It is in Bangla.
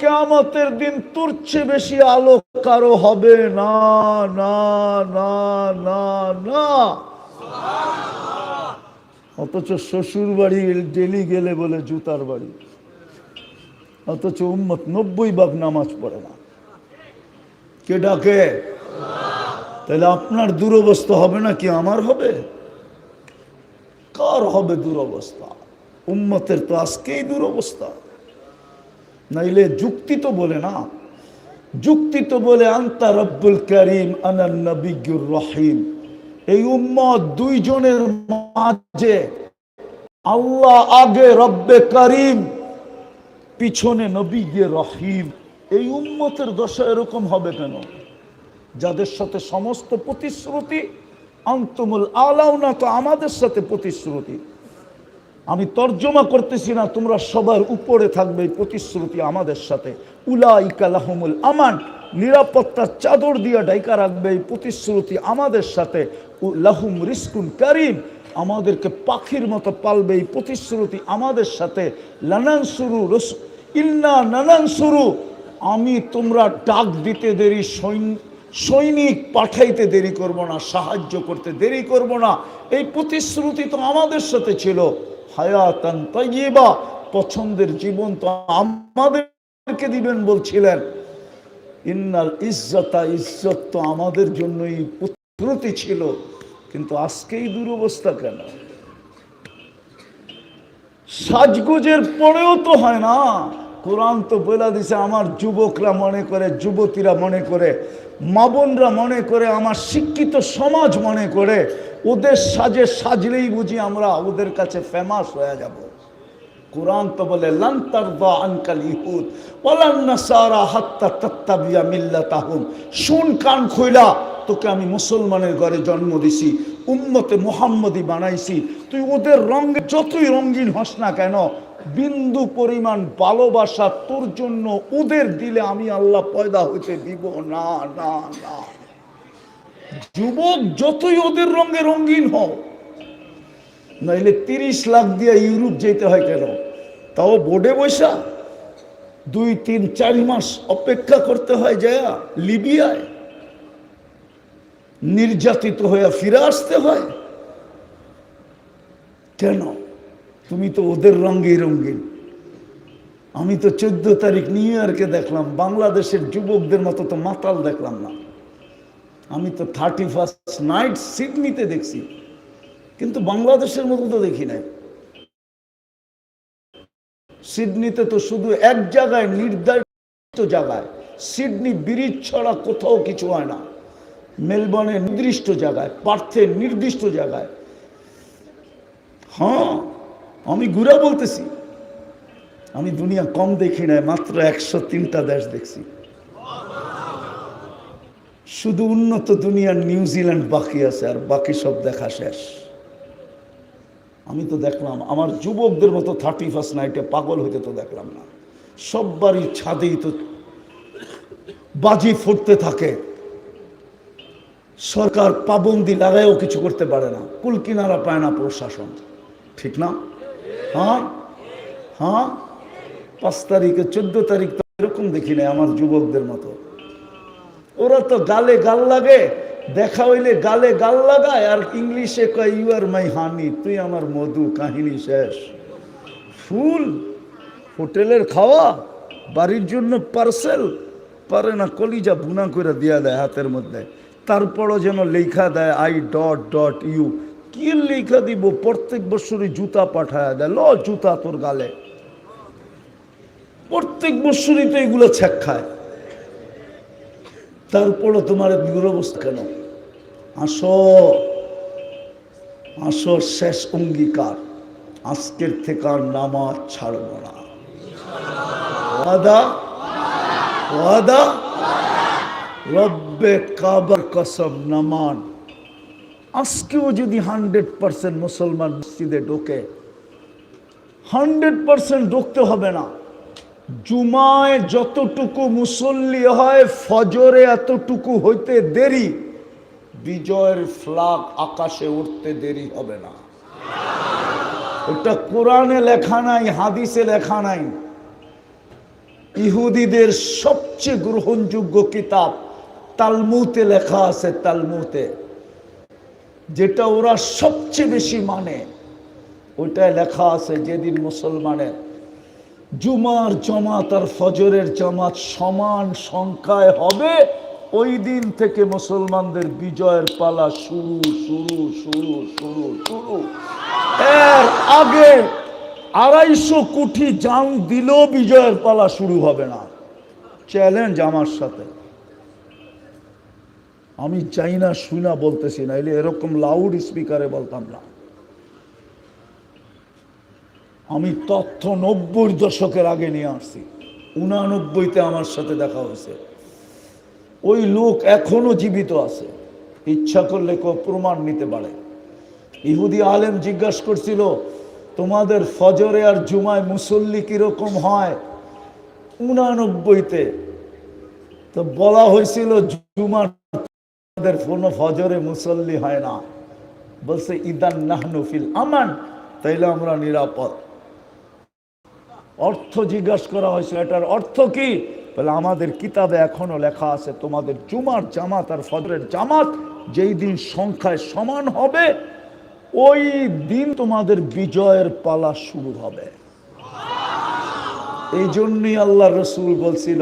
কেয়ামতের দিন তোর চেয়ে বেশি আলো কারও হবে না না না না না। অথচ শ্বশুর বাড়ি ডেলি গেলে বলে জুতার বাড়ি। অথচ উম্মত নব্বই ভাগ নামাজ পড়ে না। কে ডাকে? তাহলে আপনার দুরবস্থা হবে না কি আমার হবে? কার হবে দুরবস্থা? উম্মতের তো আজকেই দুরবস্থা। নাইলে যুক্তি তো বলে না। যুক্তি তো বলে, আন্তা রব্বুল করিম আনান্নবিজ্ঞুর রহিম। এই উম্মত দুইজনের মাঝে আল্লাহ আগে রব্বে করিম, পিছনে নবী গিয়ে রহিম। এই উম্মতের দশা এরকম হবে কেন? যাদের সাথে সমস্ত প্রতিশ্রুতি, আন্তমুল আলাও না তো আমাদের সাথে প্রতিশ্রুতি। আমি তর্জমা করতেছি না, তোমরা সবার উপরে থাকবে প্রতিশ্রুতি আমাদের সাথে। উলাইকা লাহুমুল আমান, নিরাপত্তার চাদর দিয়ে ডাইকা রাখবে এই প্রতিশ্রুতি আমাদের সাথে। লাহুম রিস্কুন কারিম, আমাদেরকে পাখির মতো পালবে এই প্রতিশ্রুতি আমাদের সাথে। লানান শুরু রস, ইন্না নানান শুরু আমি তোমরা ডাক দিতে দেরি সৈন্য সৈনিক পাঠাইতে দেরি করব না, সাহায্য করতে দেরি করব না। এই প্রতিশ্রুতি তো আমাদের সাথে ছিল। হায়াতান তৈবা পছন্দের জীবন তো আমাদেরকে দিবেন বলছিলেন। ইন্নাল ইজ্জতা, ইজ্জত তো আমাদের জন্যই প্রতিশ্রুতি ছিল, কিন্তু আজকেই দুরবস্থা কেন? সাজগোজের পরেও তো হয় না। কোরআন তো বলে দিছে, আমার যুবকরা মনে করে, যুবতীরা মনে করে মাবনরা মনে করে, আমার শিক্ষিত সমাজ মনে করে ওদের সাজে সাজলেই বুঝি আমরা ওদের কাছে ফেমাস হয়ে যাব। কোরআন তো বলে লান্তার দা আনকাল ইহুদ নাসারা হাত্তা তাত্তাবিয়া মিল্লাতাহুম। শুন কান খইলা তোকে আমি মুসলমানের ঘরে জন্ম দিছি, উম্মতে মোহাম্মদী বানাইছি। তুই ওদের রঙে, যতই রঙিন হস না কেন, বিন্দু পরিমাণ ভালোবাসা তোর জন্য ওদের দিলে আমি আল্লাহ পয়দা হইতে দিব। না না না। যুবক যতই ওদের রঙে রঙিন হও নাইলে তিরিশ লাখ দিয়ে ইউরোপ যেতে হয় কেন? তাও বোর্ডে বৈশা দুই, তিন, চার মাস অপেক্ষা করতে হয় যায়া লিবিয়ায়। নির্যাতিত হয়ে ফিরে আসতে হয়। কেন? তুমি তো ওদের রঙে রঙিন। আমি তো চোদ্দ তারিখ নিউ ইয়র্কে দেখলাম, বাংলাদেশের যুবকদের মতো তো মাতাল দেখলাম না। আমি তো থার্টি ফার্স্ট নাইট সিডনিতে দেখছি, কিন্তু বাংলাদেশের মতো তো দেখি নাই। সিডনিতে তো শুধু এক জায়গায় নির্ধারিত জায়গায় সিডনি ব্রিজ ছাড়া কোথাও কিছু হয় না। মেলবর্নে নির্দিষ্ট জায়গায় পার্থে নির্দিষ্ট জায়গায়। হ্যাঁ আমি ঘুরা বলতেছি, আমি দুনিয়া কম দেখি নাই, মাত্র একশো তিনটা দেশ দেখছি। শুধু উন্নত দুনিয়ার নিউজিল্যান্ড বাকি আছে আর বাকি সব দেখা শেষ। আমি তো দেখলাম, আমার যুবকদের মতো থার্টি ফার্স্ট নাইটে পাগল হইতে তো দেখলাম না। সব সববারই ছাদেই তো বাজি ফুটতে থাকে। সরকার পাবন্দি লাগায়ও কিছু করতে পারে না। কুল কিনারা পায় না প্রশাসন। ঠিক না? হ্যাঁ? হ্যাঁ? পাঁচ তারিখে, চোদ্দ তারিখ তো এরকম দেখি নাই আমার যুবকদের মতো। ওরা তো গালে গাল লাগে, দেখা হইলে গালে গাল লাগায়, আর ইংলিশে কয় ইউ আর মাই হানি তুই আমার মধু, কাহিনী শেষ। ফুল, হোটেলের খাওয়া, বাড়ির জন্য পার্সেল, পারে না কলিজা বুনা করে দিয়া দেয় হাতের মধ্যে। তারপরও যেন লেখা দেয় আই ডট ডট ইউ কি লেখা দিব? প্রত্যেক বছরই জুতা পাঠায় দেয়। ল, জুতা তোর গালে। প্রত্যেক বছরই তো এগুলো ছ্যাক খায়। তারপরও তোমার দুরবস্থা কেন? আসো আসো, শেষ অঙ্গীকার। আজকের থেকে আর নামাজ ছাড়ব না। ওয়াদা? ওয়াদা? রব্বে কাবার কসম নামান। আজকেও যদি হান্ড্রেড পার্সেন্ট মুসলমান মসজিদে ঢোকে, হান্ড্রেড পার্সেন্ট ঢুকতে হবে না। জুমায় যতটুকু মুসল্লি হয়, ফজরে এতটুকু হইতে দেরি, বিজয়ের ফ্লাগ আকাশে উঠতে দেরি হবে না। ওটা কোরআনে লেখা নাই, হাদিসে লেখা নাই। ইহুদিদের সবচেয়ে গ্রহণযোগ্য কিতাব তালমুতে লেখা আছে, তালমুতে। যেটা ওরা সবচেয়ে বেশি মানে ওইটায় লেখা আছে, যেদিন মুসলমানের জুমার জামাত আর ফজরের জামাত সমান সংখ্যায় হবে। ওই দিন থেকে মুসলমানদের বিজয়ের পালা শুরু শুরু শুরু শুরু শুরু। এর আগে আড়াইশো কোটি জান দিলেও বিজয়ের পালা শুরু হবে না। চ্যালেঞ্জ আমার সাথে। আমি চাই না শুনা বলতেছি না এরকম লাউড স্পিকারে বলতাম না। আমি তথ্য নব্বই দশকের আগে নিয়ে আসছি। উনানব্বইতে আমার সাথে দেখা হয়েছে। ওই লোক এখনও জীবিত আছে। ইচ্ছা করলে কেউ প্রমাণ নিতে পারে। ইহুদি আলেম জিজ্ঞাসা করছিল, তোমাদের ফজরে আর জুমায় মুসল্লি কীরকম হয়? উনানব্বইতে। তো বলা হয়েছিল, জুমার কোনো ফজরে মুসল্লি হয় না। বলছে, ইদান নাহনুফিল আমান। তাইলে আমরা নিরাপদ। অর্থ জিজ্ঞাসা করা হয়েছিল এটার অর্থ কি? বলে, আমাদের কিতাবে এখনও লেখা আছে, তোমাদের জুমার জামাত আর ফজরের জামাত যেই দিন সংখ্যায় সমান হবে, ওই দিন তোমাদের বিজয়ের পালা শুরু হবে। এই জন্যই আল্লাহ রসুল বলছিল